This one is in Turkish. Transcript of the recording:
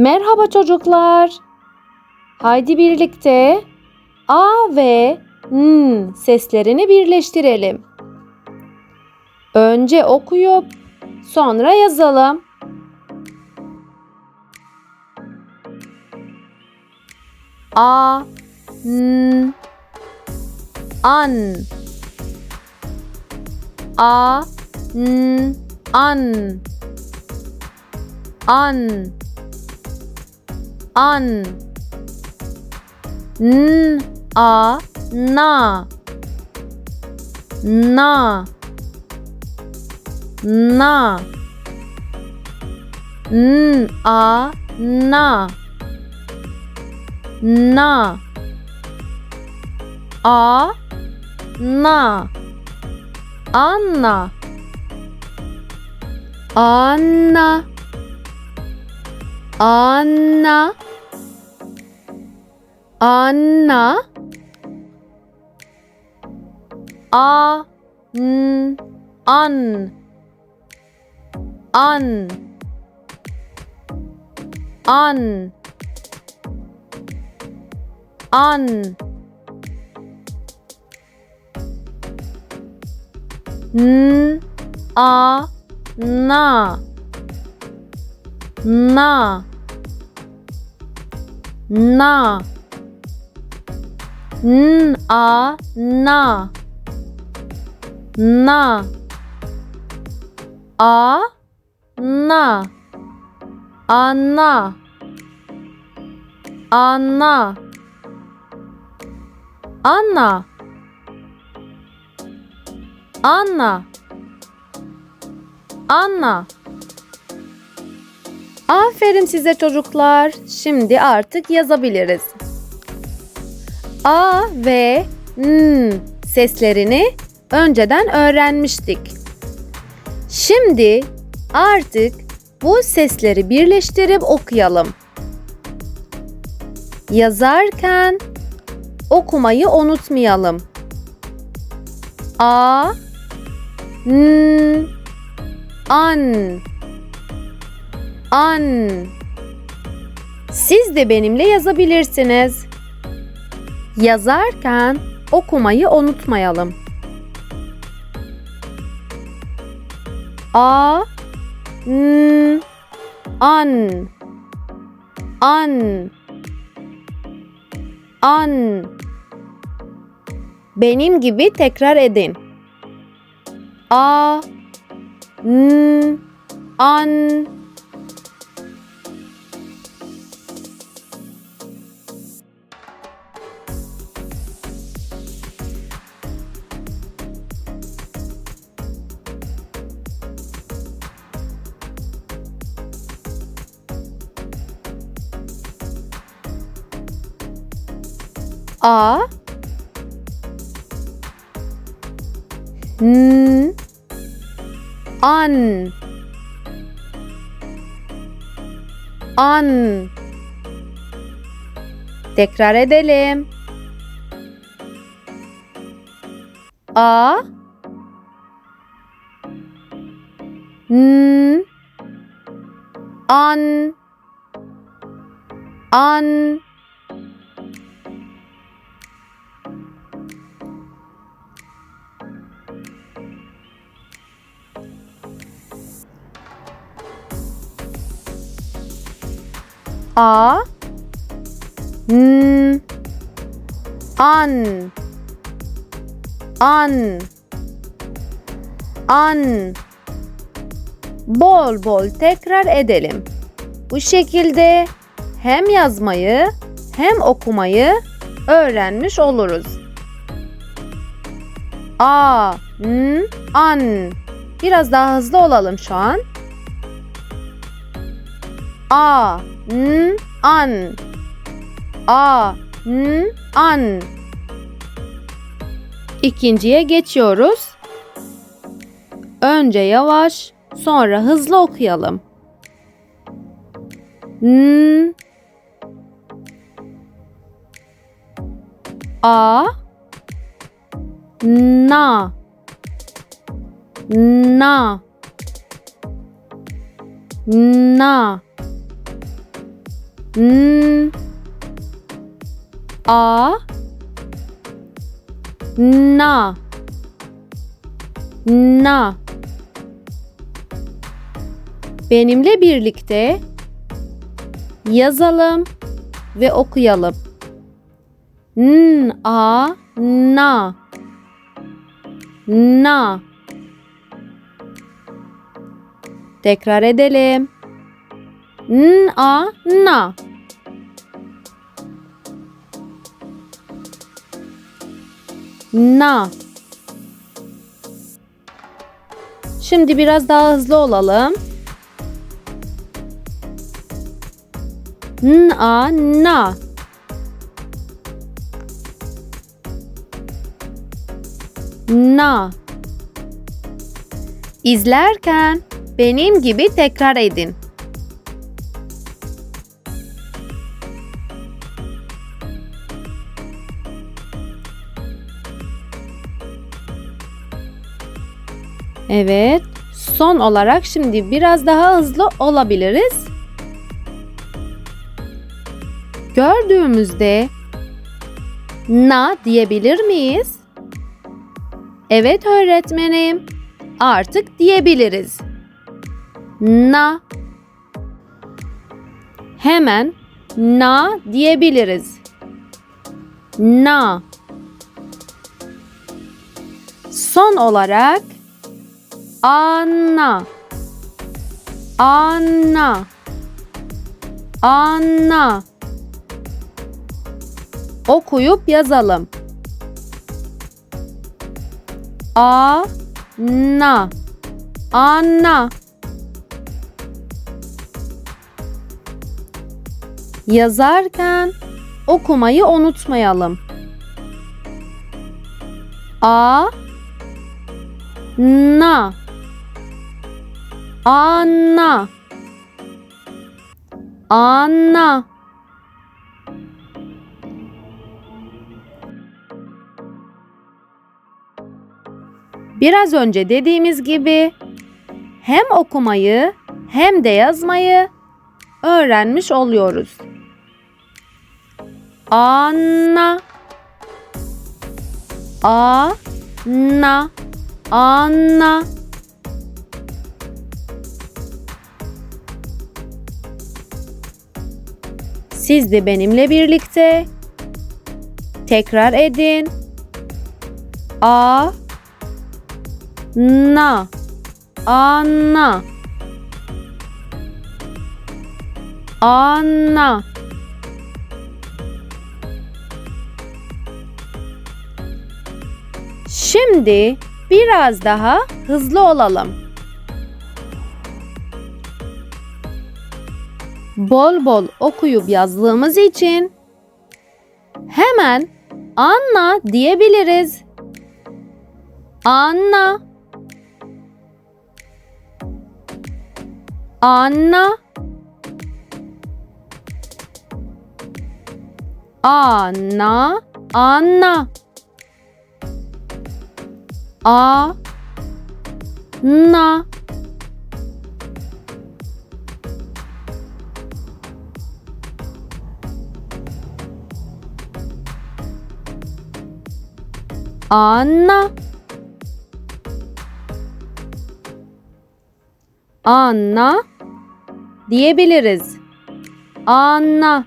Merhaba çocuklar. Haydi birlikte A ve N seslerini birleştirelim. Önce okuyup sonra yazalım. A N An A N An An An N A Na Na Na N A Na Na A Na Anna Anna Anna Anna. A N An. An. An. An. N. A. Na. Na. Na N A Na. Na A Na Anna Anna Anna Anna Anna Aferin size çocuklar. Şimdi artık yazabiliriz. A ve N seslerini önceden öğrenmiştik. Şimdi artık bu sesleri birleştirip okuyalım. Yazarken okumayı unutmayalım. A N An An Siz de benimle yazabilirsiniz. Yazarken okumayı unutmayalım. A N An An An Benim gibi tekrar edin. A N An A. N. An. An. Tekrar edelim. A. N. An. An A N An An An Bol bol tekrar edelim. Bu şekilde hem yazmayı hem okumayı öğrenmiş oluruz. A, n, an. Biraz daha hızlı olalım şu an. A, n, an. A, n, an. İkinciye geçiyoruz. Önce yavaş, sonra hızlı okuyalım. N, A, na, na, na N A Na Na Benimle birlikte yazalım ve okuyalım. N A Na Na Tekrar edelim. N A Na Na Şimdi biraz daha hızlı olalım. N A Na Na İzlerken benim gibi tekrar edin. Evet. Son olarak şimdi biraz daha hızlı olabiliriz. Gördüğümüzde na diyebilir miyiz? Evet öğretmenim. Artık diyebiliriz. Na. Hemen na diyebiliriz. Na. Son olarak Anna. Anna. Anna. Okuyup yazalım. A na Anna Yazarken okumayı unutmayalım. A na Anna. Anna. Biraz önce dediğimiz gibi hem okumayı hem de yazmayı öğrenmiş oluyoruz. Anna. Anna. Anna Siz de benimle birlikte. Tekrar edin. A. Na. Anna. Anna. Şimdi biraz daha hızlı olalım. Bol bol okuyup yazdığımız için hemen Anna diyebiliriz. Anna. Anna. Anna. Anna. A. Na Anna Anna diyebiliriz. Anna